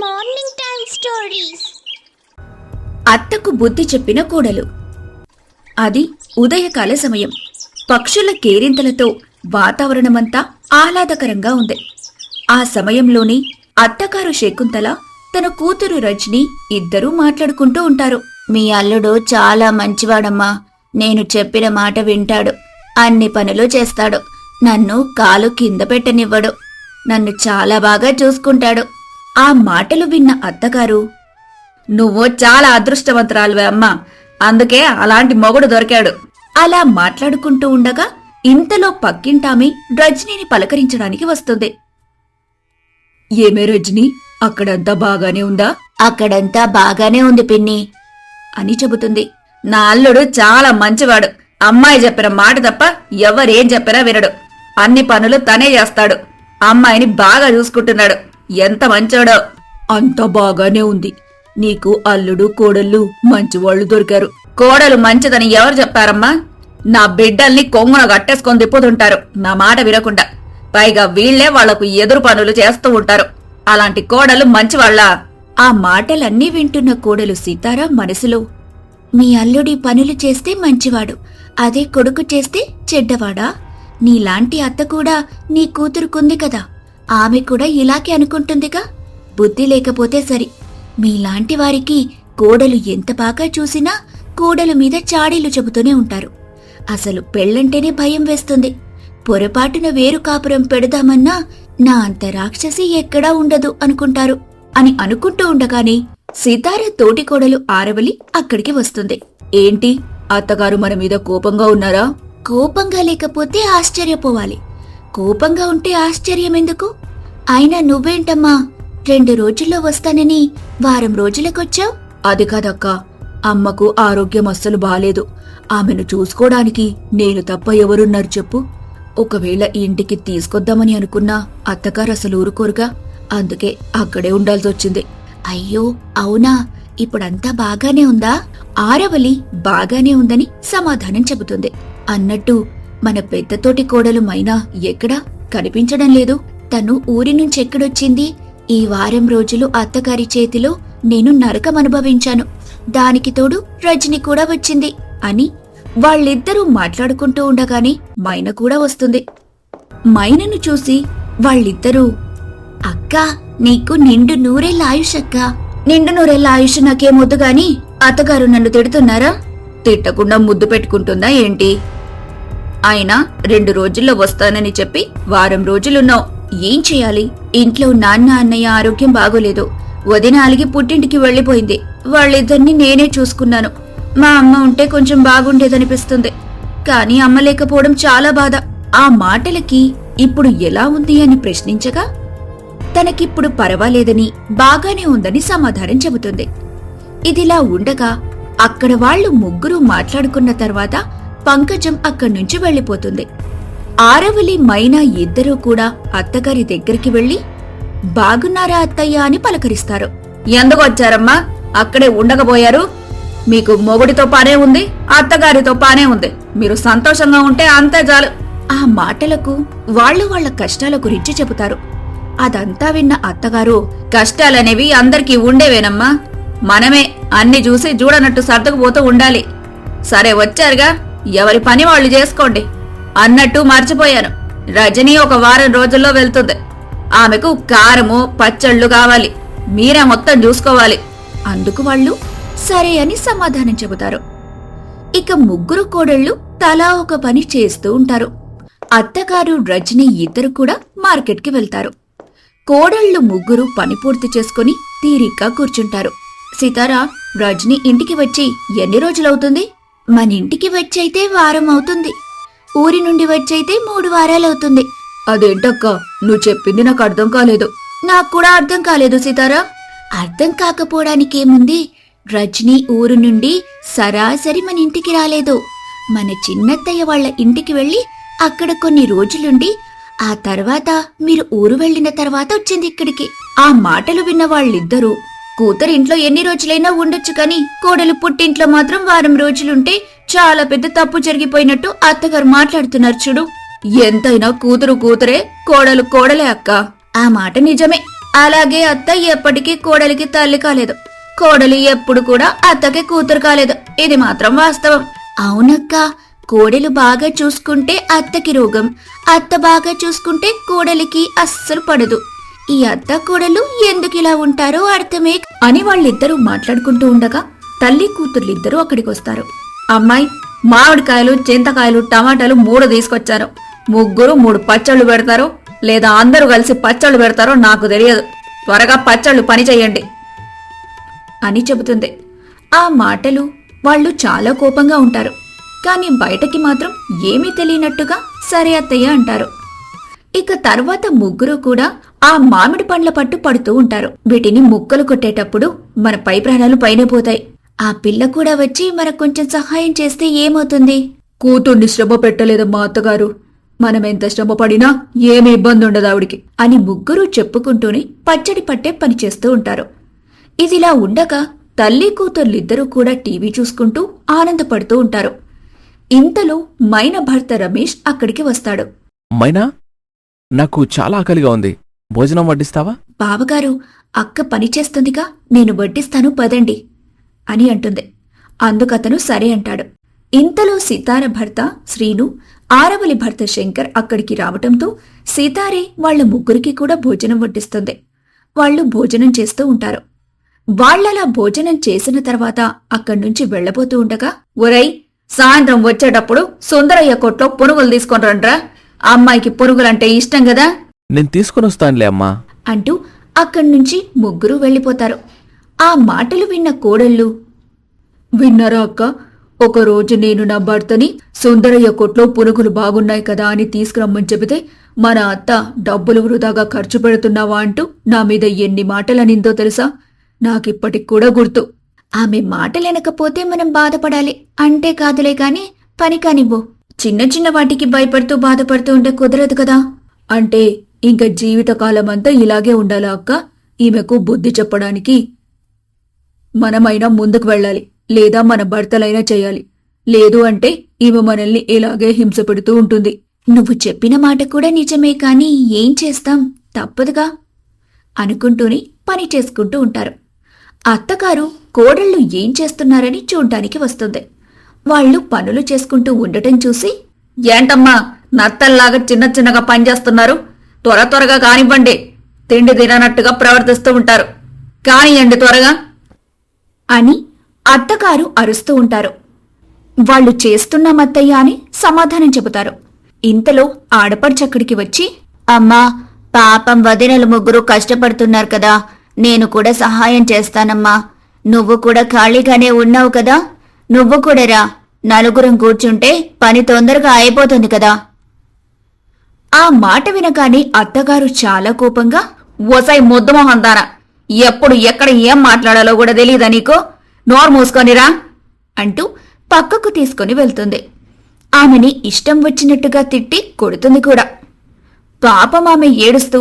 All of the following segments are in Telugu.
Morning time stories. అత్తకు బుద్ధి చెప్పిన కోడలు. అది ఉదయకాల సమయం. పక్షుల కేరింతలతో వాతావరణమంతా ఆహ్లాదకరంగా ఉంది. ఆ సమయంలోనే అత్తగారు శకుంతల తన కూతురు రజని ఇద్దరూ మాట్లాడుకుంటూ ఉంటారు. మీ అల్లుడు చాలా మంచివాడమ్మా. నేను చెప్పిన మాట వింటాడు. అన్ని పనులు చేస్తాడు. నన్ను కాలు కింద పెట్టనివ్వడు. నన్ను చాలా బాగా చూసుకుంటాడు. ఆ మాటలు విన్న అత్తగారు నువ్వు చాలా అదృష్టవంతురాలువే అమ్మా అందుకే అలాంటి మొగుడు దొరికాడు. అలా మాట్లాడుకుంటూ ఉండగా ఇంతలో పక్కింటామి రజనీని పలకరించడానికి వస్తుంది. ఏమే రజని అక్కడంతా బాగానే ఉందా? అక్కడంతా బాగానే ఉంది పిన్ని. అని చెబుతుంది. నా అల్లుడు చాలా మంచివాడు. అమ్మాయి చెప్పిన మాట తప్ప ఎవరేం చెప్పినా వినడు. అన్ని పనులు తనే చేస్తాడు. అమ్మాయిని బాగా చూసుకుంటున్నాడు. ఎంత మంచోడో. అంత బాగానే ఉంది. నీకు అల్లుడు కోడళ్ళు మంచివాళ్ళు దొరికారు. కోడలు మంచిదని ఎవరు చెప్పారమ్మా నా బిడ్డల్ని కొంగున కట్టేసుకొని తిప్పుతుంటారు. నా మాట వినకుండా. పైగా వీళ్ళే వాళ్ళకు ఎదురు పనులు చేస్తూ ఉంటారు. అలాంటి కోడలు మంచివాళ్ళ? ఆ మాటలన్నీ వింటున్న కోడలు సీతారా మనసులో మీ అల్లుడి పనులు చేస్తే మంచివాడు అదే కొడుకు చేస్తే చెడ్డవాడా? నీలాంటి అత్త కూడా నీ కూతురుకుంది కదా. ఆమె కూడా ఇలాగే అనుకుంటుందిగా. బుద్ధి లేకపోతే సరి. మీలాంటి వారికి కోడలు ఎంత బాగా చూసినా కోడలు మీద చాడీలు చెబుతూనే ఉంటారు. అసలు పెళ్ళంటేనే భయం వేస్తుంది. పొరపాటున వేరు కాపురం పెడదామన్నా నా అంత రాక్షసి ఎక్కడా ఉండదు అనుకుంటారు. అని అనుకుంటూ ఉండగానే సితార తోటి కోడలు ఆరవలి అక్కడికి వస్తుంది. ఏంటి? అత్తగారు మన మీద కోపంగా ఉన్నారా? కోపంగా లేకపోతే ఆశ్చర్యపోవాలి. కోపంగా ఉంటే ఆశ్చర్యం ఎందుకు? అయినా నువ్వేంటమ్మా? రెండు రోజుల్లో వస్తానని వారం రోజులకొచ్చావు? అది కాదక్కా. అమ్మకు ఆరోగ్యం అస్సలు బాలేదు. ఆమెను చూసుకోవడానికి నేను తప్ప ఎవరున్నారు చెప్పు. ఒకవేళ ఇంటికి తీసుకొద్దామని అనుకున్నా అత్తగారు అసలు ఊరుకోరుగా. అందుకే అక్కడే ఉండాల్సి వచ్చింది. అయ్యో అవునా? ఇప్పుడంతా బాగానే ఉందా? ఆరవలి బాగానే ఉందని సమాధానం చెబుతుంది. అన్నట్టు మన పెద్దతోటి కోడలు మైనా ఎక్కడా కనిపించడం లేదు. తను ఊరి నుంచెక్కడొచ్చింది ఈ వారం రోజులు అత్తగారి చేతిలో నేను నరకం అనుభవించాను. దానికి తోడు రజని కూడా వచ్చింది అని వాళ్ళిద్దరూ మాట్లాడుకుంటూ ఉండగానే మైన కూడా వస్తుంది. మైనను చూసి వాళ్ళిద్దరూ అక్కా నీకు నిండు నూరేళ్ళ ఆయుష్ అక్క. నిండు నూరేళ్ళ ఆయుష్ నాకేమొద్దు గాని అత్తగారు నన్ను తిడుతున్నారా? తిట్టకుండా ముద్దు పెట్టుకుంటుందా ఏంటి? ఆయన రెండు రోజుల్లో వస్తానని చెప్పి వారం రోజులున్నావు. ఏం చేయాలి? ఇంట్లో నాన్న అన్నయ్య ఆరోగ్యం బాగోలేదు. వదిన అలిగి పుట్టింటికి వెళ్ళిపోయింది వాళ్ళిద్దరిని నేనే చూసుకున్నాను. మా అమ్మ ఉంటే కొంచెం బాగుండేదనిపిస్తుంది. కానీ అమ్మ లేకపోవడం చాలా బాధ. ఆ మాటలకి ఇప్పుడు ఎలా ఉంది అని ప్రశ్నించగా తనకిప్పుడు పర్వాలేదని బాగానే ఉందని సమాధానం చెబుతుంది. ఇదిలా ఉండగా అక్కడ వాళ్ళు ముగ్గురు మాట్లాడుకున్న తర్వాత పంకజం అక్కడి నుంచి వెళ్ళిపోతుంది ఆరవలి మైనా ఇద్దరూ కూడా అత్తగారి దగ్గరికి వెళ్ళి బాగున్నారా అత్తయ్య అని పలకరిస్తారు. ఎందుకు వచ్చారమ్మా? అక్కడే ఉండకపోయారు. మీకు మొగుడితో పానే ఉంది అత్తగారితో పానే ఉంది. మీరు సంతోషంగా ఉంటే అంతే చాలు. ఆ మాటలకు వాళ్ళు వాళ్ళ కష్టాల గురించి చెబుతారు. అదంతా విన్న అత్తగారు కష్టాలనేవి అందరికీ ఉండేవేనమ్మా. మనమే అన్ని చూసి చూడనట్టు సర్దుకుపోతూ ఉండాలి. సరే వచ్చారుగా. ఎవరి పని వాళ్ళు చేసుకోండి. అన్నట్టు మర్చిపోయాను. రజనీ ఒక వారం రోజుల్లో వెళ్తుంది. ఆమెకు కారము పచ్చళ్ళు కావాలి. మీరే మొత్తం చూసుకోవాలి. అందుకు వాళ్ళు సరే అని సమాధానం చెబుతారు. ఇక ముగ్గురు కోడళ్ళు తలా ఒక పని చేస్తూ ఉంటారు. అత్తగారు రజని ఇద్దరు కూడా మార్కెట్కి వెళ్తారు. కోడళ్ళు ముగ్గురు పని పూర్తి చేసుకుని తీరిగ్గా కూర్చుంటారు. సీతారా రజని ఇంటికి వచ్చి ఎన్ని రోజులవుతుంది? మన ఇంటికి వచ్చైతే వారం అవుతుంది. ఊరి నుండి వచ్చైతే మూడు వారాలవుతుంది అదేంటక్క? నువ్వు చెప్పింది నాకు అర్థం కాలేదు. నాకు కూడా అర్థం కాలేదు సీతారా. అర్థం కాకపోవడానికేముంది? రజని ఊరు నుండి సరాసరి మన ఇంటికి రాలేదు. మన చిన్నత్తయ్య వాళ్ళ ఇంటికి వెళ్ళి అక్కడ కొన్ని రోజులుండి ఆ తర్వాత మీరు ఊరు వెళ్ళిన తర్వాత వచ్చింది ఇక్కడికి. ఆ మాటలు విన్న వాళ్ళిద్దరూ కూతురింట్లో ఎన్ని రోజులైనా ఉండొచ్చు కానీ కోడలు పుట్టింట్లో మాత్రం వారం రోజులుంటే చాలా పెద్ద తప్పు జరిగిపోయినట్టు అత్తగారు మాట్లాడుతున్నారు చూడు. ఎంతైనా కూతురు కూతురే కోడలు కోడలే అక్క. ఆ మాట నిజమే. అలాగే అత్త ఎప్పటికీ కోడలికి తల్లి కాలేదు. కోడలు ఎప్పుడు కూడా అత్తకి కూతురు కాలేదు. ఇది మాత్రం వాస్తవం. అవునక్క కోడలు బాగా చూసుకుంటే అత్తకి రోగం. అత్త బాగా చూసుకుంటే కోడలికి అస్సలు పడదు. ఈ అత్త కోడలు ఎందుకు ఇలా ఉంటారో అర్థమే అని వాళ్ళిద్దరూ మాట్లాడుకుంటూ ఉండగా తల్లి కూతుర్లిద్దరూ అక్కడికి వస్తారు అమ్మాయి మామిడికాయలు చింతకాయలు టమాటాలు మూడు తీసుకొచ్చారు. ముగ్గురు మూడు పచ్చళ్ళు పెడతారు లేదా అందరూ కలిసి పచ్చళ్ళు పెడతారో నాకు తెలియదు. త్వరగా పచ్చళ్ళు పని చెయ్యండి అని చెబుతుంది. ఆ మాటలు వాళ్ళు చాలా కోపంగా ఉంటారు. కానీ బయటకి మాత్రం ఏమీ తెలియనట్టుగా సరే అత్తయ్య అంటారు. ఇక తర్వాత ముగ్గురు కూడా ఆ మామిడి పండ్ల పట్టు పడుతూ ఉంటారు. వీటిని ముక్కలు కొట్టేటప్పుడు మన పై ప్రాణాలు పైనే పోతాయి. ఆ పిల్ల కూడా వచ్చి మనకు కొంచెం సహాయం చేస్తే ఏమవుతుంది? కూతుర్ని శ్రమ పెట్టలేదమ్మా అత్తగారు. మనం ఎంత శ్రమ పడినా ఏమీ ఇబ్బంది ఉండదు ఆవిడికి. అని ముగ్గురు చెప్పుకుంటూనే పచ్చడి పట్టే పని చేస్తూ ఉంటారు. ఇదిలా ఉండగా తల్లి కూతుర్లిద్దరూ కూడా టీవీ చూసుకుంటూ ఆనందపడుతూ ఉంటారు. ఇంతలో మైన భర్త రమేష్ అక్కడికి వస్తాడు. మైనా? నాకు చాలా ఆకలిగా ఉంది. భోజనం వడ్డిస్తావా? బావగారు అక్క పని చేస్తుందిగా నేను వడ్డిస్తాను పదండి అని అంటుంది. అందుకతను సరే అంటాడు. ఇంతలో సీతార భర్త శ్రీను ఆరవలి భర్త శంకర్ అక్కడికి రావటంతో సీతారే వాళ్ళ ముగ్గురికి కూడా భోజనం వడ్డిస్తుంది. వాళ్ళు భోజనం చేస్తూ ఉంటారు. వాళ్ళలా భోజనం చేసిన తర్వాత అక్కడి నుంచి వెళ్ళబోతూ ఉండగా ఒరై సాయంత్రం వచ్చేటప్పుడు సుందరయ్య కొట్లో పునుగులు తీసుకొని రండ్రా. అమ్మాయికి పునుగులంటే ఇష్టం కదా నేను తీసుకుని వస్తానులే అమ్మా. అంటూ అక్కడి నుంచి ముగ్గురు వెళ్ళిపోతారు. ఆ మాటలు విన్న కోడళ్ళు విన్నారా అక్క? ఒకరోజు నేను నా భర్తని సుందరయ్య కొట్లో పునుగులు బాగున్నాయి కదా అని తీసుకురమ్మని చెబితే మన అత్త డబ్బులు వృధాగా ఖర్చు పెడుతున్నావా? అంటూ నా మీద ఎన్ని మాటలనిందో తెలుసా? నాకిప్పటికి కూడా గుర్తు. ఆమె మాటలెనకపోతే మనం బాధపడాలి. అంటే కాదులే కాని పని కానివ్వు చిన్న చిన్న వాటికి భయపడుతూ బాధపడుతూ ఉంటే కుదరదు కదా? అంటే ఇంక జీవితకాలమంతా ఇలాగే ఉండాలా అక్క? ఈమెకు బుద్ధి చెప్పడానికి మనమైనా ముందుకు వెళ్ళాలి. లేదా మన భర్తలైనా చేయాలి. లేదు అంటే ఈమె మనల్ని ఇలాగే హింస పెడుతూ ఉంటుంది. నువ్వు చెప్పిన మాట కూడా నిజమే కాని ఏం చేస్తాం? తప్పదుగా. అనుకుంటూనే పని చేసుకుంటూ ఉంటారు. అత్తగారు కోడళ్ళు ఏం చేస్తున్నారని చూడ్డానికి వస్తుంది. వాళ్ళు పనులు చేసుకుంటూ ఉండటం చూసి ఏంటమ్మా నత్తల్లాగా చిన్న చిన్నగా పనిచేస్తున్నారు త్వర త్వరగా కానివ్వండి. తిండి తిననట్టుగా ప్రవర్తిస్తూ ఉంటారు. కానియండి త్వరగా. అని అత్తగారు అరుస్తూ ఉంటారు. వాళ్ళు చేస్తున్నామత్తయ్య అని సమాధానం చెబుతారు. ఇంతలో ఆడపడుచక్కడికి వచ్చి అమ్మా పాపం వదినలు ముగ్గురు కష్టపడుతున్నారు కదా. నేను కూడా సహాయం చేస్తానమ్మా. నువ్వు కూడా ఖాళీగానే ఉన్నావు కదా. నువ్వు కూడారా నలుగురం కూర్చుంటే పని తొందరగా అయిపోతుంది కదా. ఆ మాట వినగానే అత్తగారు చాలా కోపంగా ఓసై ముద్దమోహందానా ఎప్పుడు ఎక్కడ ఏం మాట్లాడాలో కూడా తెలియదా నీకు? నోరు మూసుకొనిరా అంటూ పక్కకు తీసుకొని వెళ్తుంది. ఆమెని ఇష్టం వచ్చినట్టుగా తిట్టి కొడుతుంది కూడా. పాపం ఆమె ఏడుస్తూ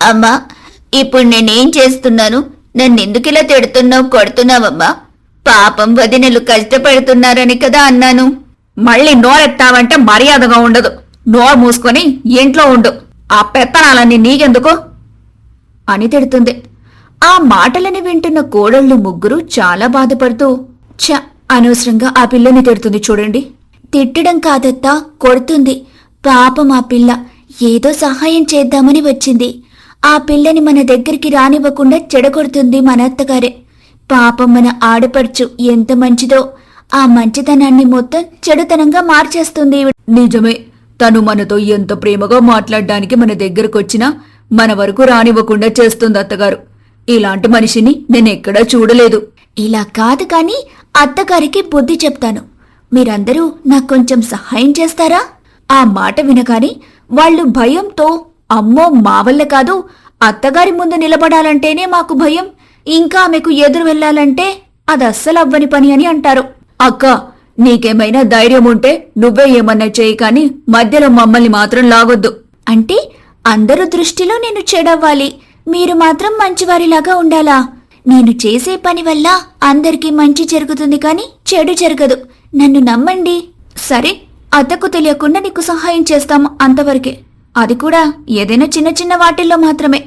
అమ్మా ఇప్పుడు నేనేం చేస్తున్నాను? నన్నెందుకిలా తిడుతున్నావు కొడుతున్నావమ్మా? పాపం వదినలు కష్టపడుతున్నారని కదా అన్నాను. మళ్ళీ నోరెత్తావంటే మర్యాదగా ఉండదు. నోరు మూసుకొని ఇంట్లో ఉండు. ఆ పెత్తనాలన్నీ నీకెందుకు? అని తిడుతుంది. ఆ మాటలని వింటున్న కోడళ్ళు ముగ్గురు చాలా బాధపడుతూ చ అనవసరంగా ఆ పిల్లని తిడుతుంది చూడండి. తిట్టడం కాదత్తా కొడుతుంది. పాపం ఆ పిల్ల ఏదో సహాయం చేద్దామని వచ్చింది. ఆ పిల్లని మన దగ్గరికి రానివ్వకుండా చెడగొడుతుంది మన అత్తగారే. పాపం మన ఆడపడుచు ఎంత మంచిదో. ఆ మంచితనాన్ని మొత్తం చెడుతనంగా మార్చేస్తుంది. నిజమే. తను మనతో ఎంత ప్రేమగా మాట్లాడడానికి మన దగ్గరకొచ్చినా మన వరకు రానివ్వకుండా చేస్తుంది అత్తగారు. ఇలాంటి మనిషిని నేనెక్కడా చూడలేదు. ఇలా కాదు కాని అత్తగారికి బుద్ధి చెప్తాను. మీరందరూ నాకు కొంచెం సహాయం చేస్తారా? ఆ మాట వినగానే వాళ్ళు భయంతో అమ్మో మా వల్ల కాదు అత్తగారి ముందు నిలబడాలంటేనే మాకు భయం. ఇంకా ఆమెకు ఎదురు వెళ్ళాలంటే అది అస్సలు అవ్వని పని అని అంటారు. అక్క నీకేమైనా ధైర్యం ఉంటే నువ్వే ఏమన్నా చేయి కాని మధ్యలో మమ్మల్ని మాత్రం లాగొద్దు. అంటే అందరి దృష్టిలో నేను చెడవ్వాలి. మీరు మాత్రం మంచివారిలాగా ఉండాలా? నేను చేసే పని వల్ల అందరికీ మంచి జరుగుతుంది కానీ చెడు జరగదు. నన్ను నమ్మండి. సరే అత్తకు తెలియకుండా నీకు సహాయం చేస్తాం అంతవరకే. అది కూడా ఏదైనా చిన్న చిన్న వాటిల్లో మాత్రమే.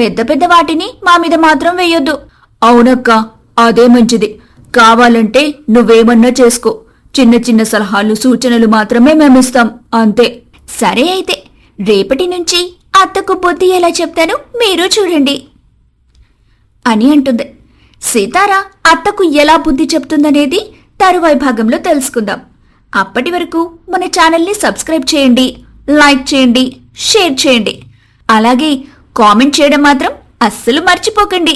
పెద్ద పెద్ద వాటిని మా మీద మాత్రం వేయొద్దు. అవునక్క అదే మంచిది. కావాలంటే నువ్వేమన్నా చేసుకో. చిన్న చిన్న సలహాలు సూచనలు మాత్రమే మేమిస్తాం. అంతే. సరే అయితే రేపటి నుంచి అత్తకు బుద్ధి ఎలా చెప్తాను మీరు చూడండి. అని అంటుంది. సీతార అత్తకు ఎలా బుద్ధి చెప్తుందనేది తరువాయి భాగంలో తెలుసుకుందాం. అప్పటి వరకు మన ఛానల్ని సబ్స్క్రైబ్ చేయండి లైక్ చేయండి షేర్ చేయండి. అలాగే కామెంట్ చేయడం మాత్రం అస్సలు మర్చిపోకండి.